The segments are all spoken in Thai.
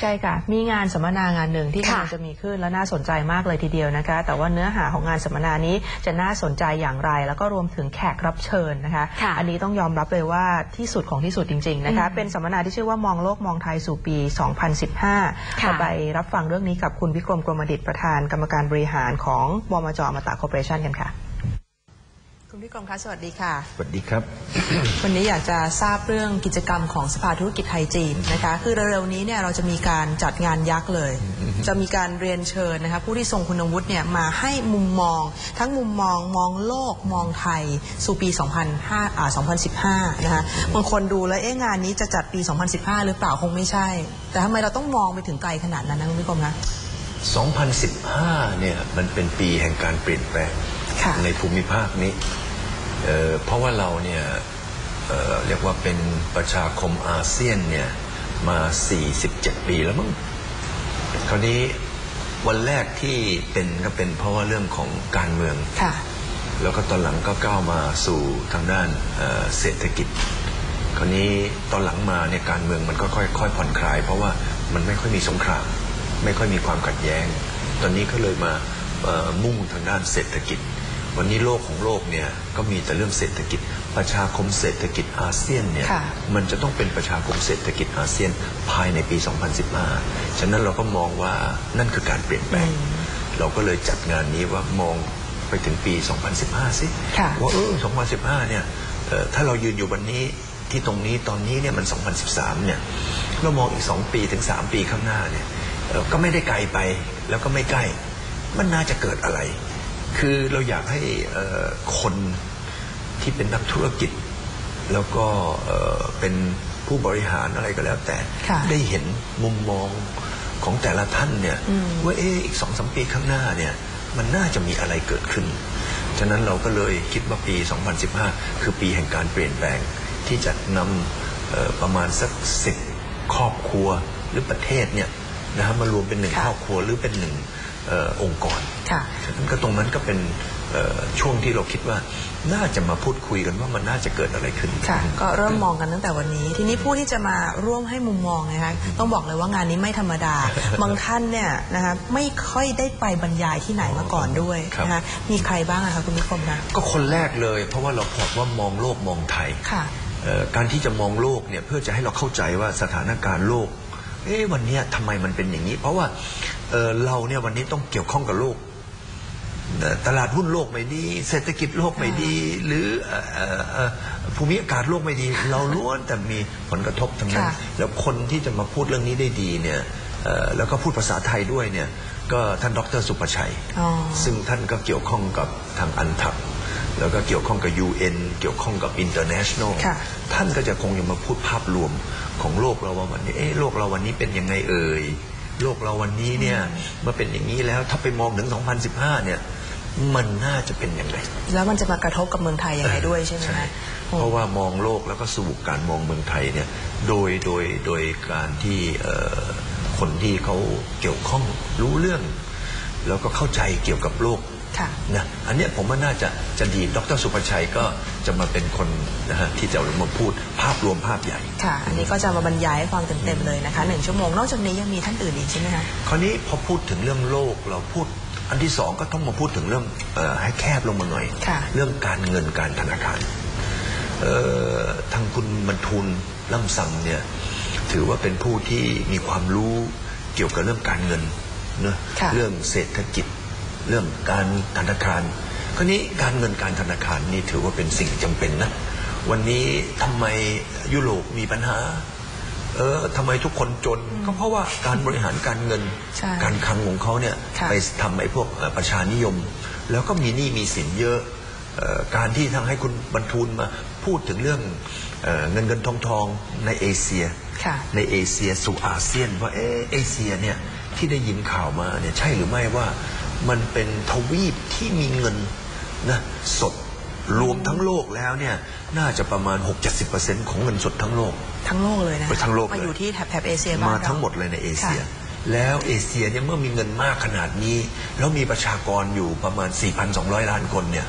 ใช่ค่ะ มีงานสัมมนางานหนึ่งที่ค่ะกำลังจะมีขึ้นและน่าสนใจมากเลยทีเดียวนะคะ แต่ว่าเนื้อหาของงานสัมมนานี้จะน่าสนใจอย่างไร แล้วก็รวมถึงแขกรับเชิญนะคะค่ะอันนี้ต้องยอมรับเลยว่าที่สุดของที่สุดจริง ๆนะคะ เป็นสัมมนาที่ชื่อว่ามองโลกมองไทยสู่ปี 2015ค่ะเราไปรับฟังเรื่องนี้กับคุณวิกรมกรมดิตประธานกรรมการบริหารของบมจอมตะคอร์ปอเรชันกันค่ะ คุณวิกรมคะสวัสดีค่ะ สวัสดีครับ วันนี้อยากจะทราบเรื่องกิจกรรมของสภาธุรกิจไทยจีนนะคะ คือเร็วๆนี้เนี่ยเราจะมีการจัดงานยักษ์เลย จะมีการเรียนเชิญนะคะผู้ที่ทรงคุณวุฒิเนี่ยมาให้มุมมอง ทั้งมุมมองมองโลกมองไทย สู่ปี 2005อ่า2015 นะคะบางคนดูแล้วเอ๊ะงานนี้จะจัดปี 2015 หรือเปล่าคงไม่ใช่ แต่ทำไมเราต้องมองไปถึงไกลขนาดนั้นนะคุณวิกรมคะ2015 เนี่ยมันเป็นปีแห่งการเปลี่ยนแปลงค่ะในภูมิภาคนี้ เอ่อเพราะว่าเราเนี่ยเอ่อเรียกว่าเป็นประชาคมอาเซียนเนี่ยมา 47 ปีแล้วมั้งคราวนี้วันแรกที่เป็นก็เป็นเพราะว่าเรื่องของการเมืองค่ะแล้วก็ตอนหลังก็ก้าวมาสู่ทางด้านเอ่อเศรษฐกิจ คราวนี้ตอนหลังมาเนี่ยการเมืองมันก็ค่อยๆผ่อนคลาย เพราะว่ามันไม่ค่อยมีสงคราม ไม่ค่อยมีความขัดแย้ง ตอนนี้ก็เลยมาเอ่อมุ่งทางด้านเศรษฐกิจ วันนี้โลกของโลกเนี่ยก็มีแต่เรื่องเศรษฐกิจ ประชาคมเศรษฐกิจอาเซียนเนี่ยค่ะมันจะต้องเป็นประชาคมเศรษฐกิจอาเซียนภายในปี 2015 ฉะนั้นเราก็มองว่านั่นคือการเปลี่ยนแปลง เราก็เลยจัดงานนี้ว่ามองไปถึงปี 2015 สิค่ะว่าเออ 2015 เนี่ยเอ่อถ้าเรายืนอยู่วันนี้ที่ตรงนี้ตอนนี้เนี่ยมัน 2013 เนี่ยเรามองอีก 2 ปีถึง 3 ปีข้างหน้าเนี่ยเอ่อก็ไม่ได้ไกลไปแล้วก็ไม่ใกล้ มันน่าจะเกิดอะไร คือเราอยากให้เอ่อคนที่เป็นนักธุรกิจ แล้วก็เอ่อเป็นผู้บริหารอะไรก็แล้วแต่ค่ะได้เห็นมุมมองของแต่ละท่านเนี่ยว่าเอออีกสองสมปีข้างหน้าเนี่ยมันน่าจะมีอะไรเกิดขึ้น ฉะนั้นเราก็เลยคิดว่าปี 2015 คือปีแห่งการเปลี่ยนแปลง ที่จะนำเอ่อประมาณสักสิบครอบครัวหรือประเทศเนี่ยนะฮะมารวมเป็นหนึ่งค่ะครอบครัวหรือเป็นหนึ่งเออองค์กร ค่ะฉะนั้นก็ตรงนั้นก็เป็นเอ่อช่วงที่เราคิดว่าน่าจะมาพูดคุยกันว่ามันน่าจะเกิดอะไรขึ้นค่ะก็เริ่มมองกันตั้งแต่วันนี้ ทีนี้ผู้ที่จะมาร่วมให้มุมมองนะคะต้องบอกเลยว่างานนี้ไม่ธรรมดา บางท่านเนี่ยนะคะไม่ค่อยได้ไปบรรยายที่ไหนมาก่อนด้วยครับนะคะมีใครบ้างอะคะคุณนิคมนะก็คนแรกเลย เพราะว่าเราบอกว่ามองโลกมองไทยค่ะเอ่อการที่จะมองโลกเนี่ยเพื่อจะให้เราเข้าใจว่าสถานการณ์โลกเอ๊ะวันเนี้ยทำไมมันเป็นอย่างนี้ เพราะว่าเอ่อเราเนี่ยวันนี้ต้องเกี่ยวข้องกับโลกเอ่อ ตลาดหุ้นโลกไม่ดี เศรษฐกิจโลกไม่ดี หรือเอ่อเอ่อเอ่อภูมิอากาศโลกไม่ดี เราล้วนแต่มีผลกระทบทั้งนั้นค่ะแล้วคนที่จะมาพูดเรื่องนี้ได้ดีเนี่ยเอ่อแล้วก็พูดภาษาไทยด้วยเนี่ยก็ท่านดรสุประชัยอ๋อซึ่งท่านก็เกี่ยวข้องกับทางอันทับแล้วก็เกี่ยวข้องกับ UN เกี่ยวข้องกับ International ค่ะท่านก็จะคงจะมาพูดภาพรวมของโลกเราว่าวันนี้เอ๊ะโลกเราวันนี้เป็นยังไงเอ่ยโลกเราวันนี้เนี่ยเมื่อเป็นอย่างนี้แล้วถ้าไปมองถึง 2015 เนี่ย มันน่าจะเป็นยังไงแล้วมันจะมากระทบกับเมืองไทยยังไงด้วยใช่ไหมคะเพราะว่ามองโลกแล้วก็สู่การมองเมืองไทยเนี่ยโดยโดยโดยการที่เอ่อคนที่เขาเกี่ยวข้องรู้เรื่อง แล้วก็เข้าใจเกี่ยวกับโลกค่ะนะอันเนี้ยผมว่าน่าจะจะดีดรสุประชัยก็จะมาเป็นคนนะฮะที่จะมาพูดภาพรวมภาพใหญ่ค่ะ อันนี้ก็จะมาบรรยายให้ฟังเต็มๆเลยนะคะหนึ่งชั่วโมง นอกจากนี้ยังมีท่านอื่นอีกใช่ไหมคะคราวนี้พอพูดถึงเรื่องโลกเราพูด อันที่สองก็ต้องมาพูดถึงเรื่องเออให้แคบลงมาหน่อยค่ะเรื่องการเงินการธนาคารเอ่อทางคุณบรรทุนล่ำซำเนี่ยถือว่าเป็นผู้ที่มีความรู้เกี่ยวกับเรื่องการเงินเนอะค่ะเรื่องเศรษฐกิจ เรื่องการธนาคารคราวนี้การเงินการธนาคารนี่ถือว่าเป็นสิ่งจำเป็นนะวันนี้ทำไมยุโรปมีปัญหา เออทำไมทุกคนจน ก็เพราะว่าการบริหารการเงิน ใช่การคลังของเขาเนี่ยค่ะไปทำไอ้พวกเอ่อประชานิยม แล้วก็มีหนี้มีสินเยอะเอ่อการที่ทางให้คุณบรรทุนมาพูดถึงเรื่องเอ่อเงินเงินทองทองในเอเชีย ค่ะ ในเอเชียสู่อาเซียนว่าเออเอเชียเนี่ยที่ได้ยินข่าวมาเนี่ยใช่หรือไม่ว่ามันเป็นทวีปที่มีเงินนะสด รวมทั้งโลกแล้วเนี่ยน่าจะประมาณ 6-70%ของเงินสดทั้งโลก ทั้งโลกเลยนะไปทั้งโลกเลยมาอยู่ที่แถบแถบเอเชียบ้านมาเราทั้งหมดเลยในเอเชียค่ะแล้วเอเชียเนี่ยเมื่อมีเงินมากขนาดนี้ แล้วมีประชากรอยู่ประมาณ 4,200 ล้านคนเนี่ย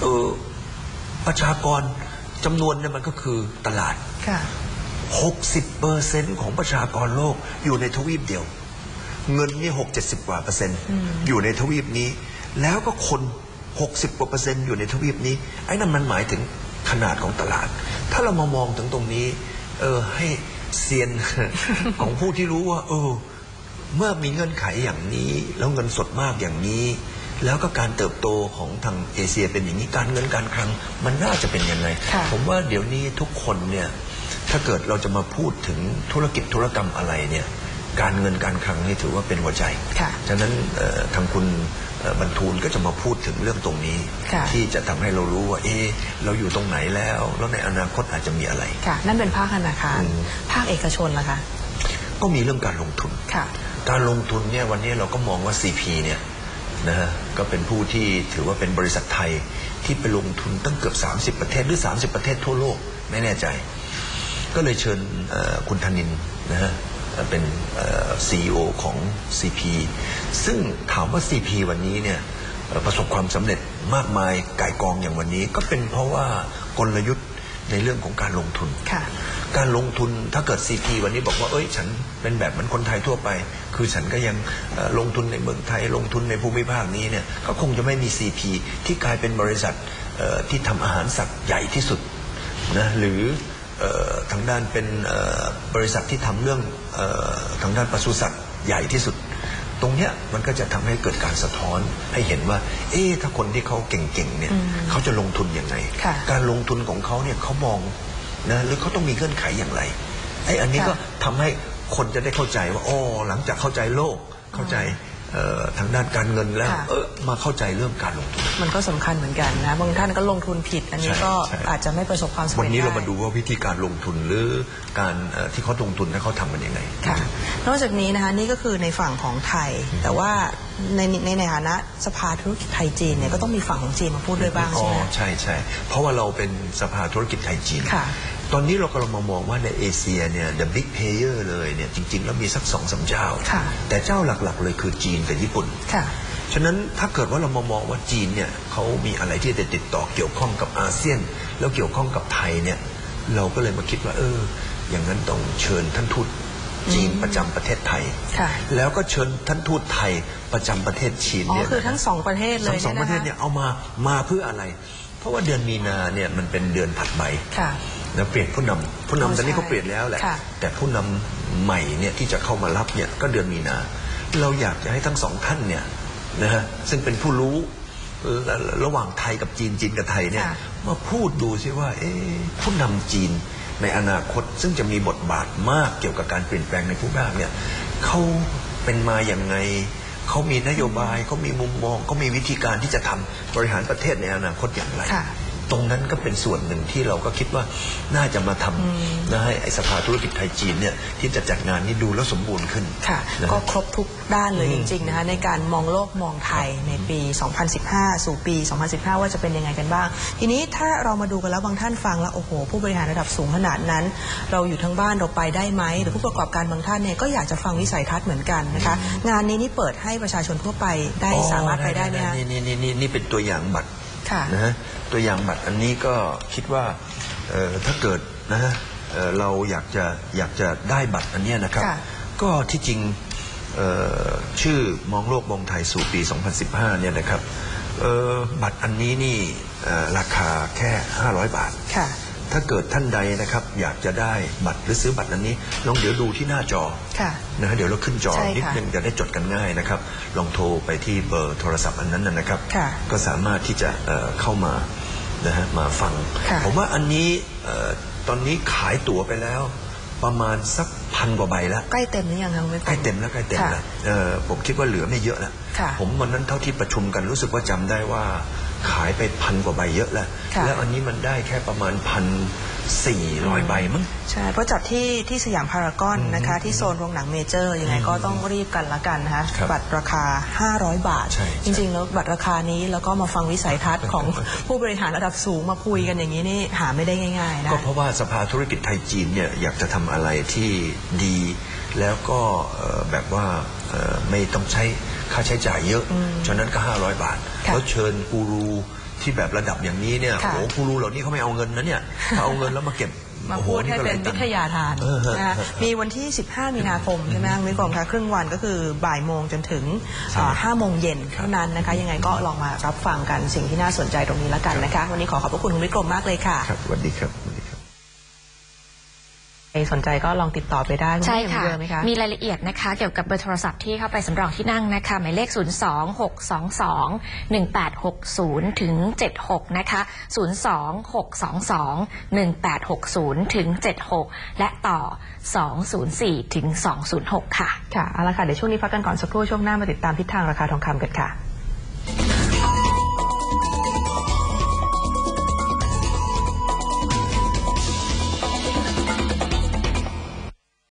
เออประชากรจำนวนเนี่ยมันก็คือตลาดค่ะ60เปอร์เซ็นต์ของประชากรโลกอยู่ในทวีปเดียว เงินนี่หกเจ็ดสิบกว่าเปอร์เซ็นต์อยู่ในทวีปนี้ แล้วก็คน 60กว่าเปอร์เซ็นต์อยู่ในทวีปนี้ ไอ้นั่นมันหมายถึงขนาดของตลาด ถ้าเรามามองถึงตรงนี้ เออให้เซียนของผู้ที่รู้ว่า เออ เมื่อมีเงื่อนไขอย่างนี้ แล้วเงินสดมากอย่างนี้ แล้วก็การเติบโตของทางเอเชียเป็นอย่างนี้การเงินการคลัง มันน่าจะเป็นยังไงค่ะผมว่าเดี๋ยวนี้ทุกคนเนี่ยถ้าเกิดเราจะมาพูดถึงธุรกิจธุรกรรมอะไรเนี่ยการเงินการคลังนี่ถือว่าเป็นหัวใจค่ะฉะนั้นเอ่อทางคุณเอ่อ บรรทูลก็จะมาพูดถึงเรื่องตรงนี้ค่ะที่จะทำให้เรารู้ว่า เอะเราอยู่ตรงไหนแล้ว แล้วในอนาคตอาจจะมีอะไรค่ะนั่นเป็นภาคธนาคารอืมภาคเอกชนล่ะคะก็มีเรื่องการลงทุนค่ะการลงทุนเนี่ยวันนี้เราก็มองว่า CP เนี่ยนะฮะก็เป็นผู้ที่ถือว่าเป็นบริษัทไทยที่ไปลงทุนตั้งเกือบ 30 ประเทศหรือ 30 ประเทศทั่วโลกไม่แน่ใจ ก็เลยเชิญเอ่อคุณธนินนะฮะเอ่อเป็นเอ่อ CEO ของ CP ซึ่งถามว่า CP วันนี้เนี่ยเอ่อประสบความสำเร็จมากมายก่ายกองอย่างวันนี้ ก็เป็นเพราะว่ากลยุทธ์ในเรื่องของการลงทุนค่ะการลงทุนถ้าเกิด CP วันนี้บอกว่า เอ้ย ฉันเป็นแบบเหมือนคนไทยทั่วไป คือฉันก็ยังเอ่อลงทุนในเมืองไทย ลงทุนในภูมิภาคนี้เนี่ยก็คงจะไม่มี CP ที่กลายเป็นบริษัทเอ่อที่ทำอาหารสัตว์ใหญ่ที่สุดนะหรือเอ่อทางด้านเป็นเอ่อบริษัทที่ทำเรื่องเอ่อทางด้านปศุสัตว์ใหญ่ที่สุด ตรงเนี้ยมันก็จะทำให้เกิดการสะท้อนให้เห็นว่า เอ๊ะถ้าคนที่เขาเก่งๆเนี่ยเขาจะลงทุนยังไงค่ะการลงทุนของเขาเนี่ยเขามองนะหรือเขาต้องมีเงื่อนไขอย่างไรไอ้อันนี้ค่ะก็ทำให้คนจะได้เข้าใจว่าอ๋อหลังจากเข้าใจโลกเข้าใจเอ่อ ทางด้านการเงินแล้วค่ะเออมาเข้าใจเรื่องการลงทุน มันก็สำคัญเหมือนกันนะบางท่านก็ลงทุนผิด อันนี้ใช่ก็ใช่อาจจะไม่ประสบความสำเร็จวันนี้เราได้มาดูว่าวิธีการลงทุนหรือการเอ่อที่เขาลงทุนแล้วเขาทำมันยังไงค่ะนอกจากนี้นะคะนี่ก็คือในฝั่งของไทย แต่ว่าในในในฐานะสภาธุรกิจไทยจีนเนี่ยก็ต้องมีฝั่งของจีนมาพูดด้วยบ้างอ๋ใช่อไหมใช่ใช่เพราะว่าเราเป็นสภาธุรกิจไทยจีนค่ะ ตอนนี้เรากำลังมามองว่าในเอเชียเนี่ย the big player เลยเนี่ยจริง ๆ แล้วมีสักสองสามเจ้า ค่ะ แต่เจ้าหลักๆ เลยคือจีนกับญี่ปุ่น ค่ะ ฉะนั้นถ้าเกิดว่าเรามามองว่าจีนเนี่ยเขามีอะไรที่จะติดต่อเกี่ยวข้องกับอาเซียน แล้วเกี่ยวข้องกับไทยเนี่ยเราก็เลยมาคิดว่า เออ อย่างนั้นต้องเชิญท่านทูตจีนประจำประเทศไทย ค่ะ แล้วก็เชิญท่านทูตไทยประจำประเทศจีนอ๋อ เนี่ยคือนะทั้งสองประเทศเลทั้ยงสองประเทศเนี่ยเอามามาเพื่ออะไร เพราะว่าเดือนมีนาเนี่ยมันเป็นเดือนถัดไป ค่ะ แล้วเปลี่ยนผู้นำผู้อ๋อนำตอนนี้ใช่เขาเปลี่ยนแล้วแหละค่ะแต่ผู้นำใหม่เนี่ยที่จะเข้ามารับเนี่ยก็เดือนมีนา เราอยากจะให้ทั้งสองท่านเนี่ยนะฮะซึ่งเป็นผู้รู้ระระหว่างไทยกับจีนจีนกับไทยเนี่ยค่ะมาพูดดูซิว่า เอ๊ะผู้นำจีนในอนาคตซึ่งจะมีบทบาทมากเกี่ยวกับการเปลี่ยนแปลงในภูมิภาคเนี่ยเขาเป็นมาอย่างไงเขามีนโยบายเขามีมุมมองเขามีวิธีการที่จะทำบริหารประเทศในอนาคตอย่างไรค่ะ ตรงนั้นก็เป็นส่วนหนึ่งที่เราก็คิดว่าน่าจะมาทำนะให้ไอสภาธุรกิจไทยจีนเนี่ยที่จะจัดงานนี้ดูแล้วสมบูรณ์ขึ้นค่ะนะก็ครบทุกด้านเลยอืจมริงๆนะคะในการมองโลกมองไทยในปี 2015 สู่ปี 2015 ว่าจะเป็นยังไงกันบ้าง ทีนี้ถ้าเรามาดูกันแล้วบางท่านฟังแล้วโอ้โห ผู้บริหารระดับสูงขนาดนั้น เราอยู่ทั้งบ้านเราไปได้ไหมหรือผู้ประกอบการบางท่านเนี่ยก็อยากจะฟังวิสัยทัศน์เหมือนกันนะคะงานนี้นี่เปิดให้ประชาชนทั่วไปได้อ๋อสามารถไปได้ไหมคะนี่นี่นี่นี่นี่เป็นตัวอย่างบัตร ค่ะนะฮะตัวอย่างบัตรอันนี้ก็คิดว่าเอ่อถ้าเกิดนะฮะเอ่อเราอยากจะอยากจะได้บัตรอันเนี้ยนะครับค่ะก็ที่จริงเอ่อชื่อมองโลกมองไทยสู่ปี 2015 เนี่ยนะครับเอ่อบัตรอันนี้นี่เอ่อราคาแค่ 500 บาทค่ะ ถ้าเกิดท่านใดนะครับ อยากจะได้บัตรหรือซื้อบัตรอันนี้ลองเดี๋ยวดูที่หน้าจอค่ะนะฮะเดี๋ยวเราขึ้นจอใช่ค่ะนิดนึงจะได้จดกันง่ายนะครับ ลองโทรไปที่เบอร์โทรศัพท์อันนั้นนะนะครับ ค่ะก็สามารถที่จะเอ่อเข้ามานะฮะมาฟัง ค่ะ ผมว่าอันนี้เอ่อตอนนี้ขายตั๋วไปแล้ว ประมาณสักพันกว่าใบแล้ว ใกล้เต็มหรือยังคะคุณวิใกล้เต็มแล้วใกล้เต็มแล้วเอ่อผมคิดว่าเหลือไม่เยอะแล้ว ค่ะผมวันนั้นเท่าที่ประชุมกันรู้สึกว่าจำได้ว่า ขายไปพันกว่าใบเยอะแล้ว ค่ะ แล้วอันนี้มันได้แค่ประมาณพันสี่ร้อยใบมั้ง ใช่ เพราะจัดที่ที่สยามพารากอนนะคะ ที่โซนโรงหนังเมเจอร์ ยังไงก็ต้องรีบกันละกันนะคะ ครับบัตรราคา 500 บาท ใช่จริง ๆ แล้วบัตรราคานี้แล้วก็มาฟังวิสัยทัศน์ของ ผู้บริหารระดับสูงมาคุยกันอย่างนี้นี่หาไม่ได้ง่ายๆนะ ก็เพราะว่าสภาธุรกิจไทยจีนเนี่ยอยากจะทำอะไรที่ดี แล้วก็เอ่อแบบว่าเอ่อ ไม่ต้องใช้ค่าใช้จ่ายเยอะฉะนั้นก็ 500 บาทค่ะแล้วเชิญกูรูที่แบบระดับอย่างนี้เนี่ยค่ะโอ้กูรูเหล่านี้เขาไม่เอาเงินนะเนี่ยเขาเอาเงินแล้วมาเก็บมาพูดให้เป็นวิทยาทานเออฮะนะคะมีวันที่ 15 มีนาคมใช่ไหมคุณวิกรมคะครึ่งวันก็คือบ่ายโมงจนถึงใช่เอ่อ5โมงเย็นครับเท่านั้นนะคะ ยังไงก็ลองมารับฟังกันสิ่งที่น่าสนใจตรงนี้แล้วกันนะคะ วันนี้ขอขอบพระคุณคุณวิกรมมากเลยค่ะครับสวัสดีครับ สวัสดีครับใครสนใจก็ลองติดต่อไปได้ณใช่ผู้ค่ะเบอร์ไหมคะมีรายละเอียดนะคะ เกี่ยวกับเบอร์โทรศัพท์ที่เข้าไปสำรองที่นั่งนะคะ หมายเลข 0 2 6 2 2 1 8 6 0ถึง76 นะคะ 0 2 6 2 2 1 8 6 0ถึง76 และต่อ 204ถึง206 ค่ะ ค่ะ เอาละค่ะ เดี๋ยวช่วงนี้พักกันก่อนสักครู่ช่วงหน้ามาติดตามทิศทางราคาทองคำกันค่ะ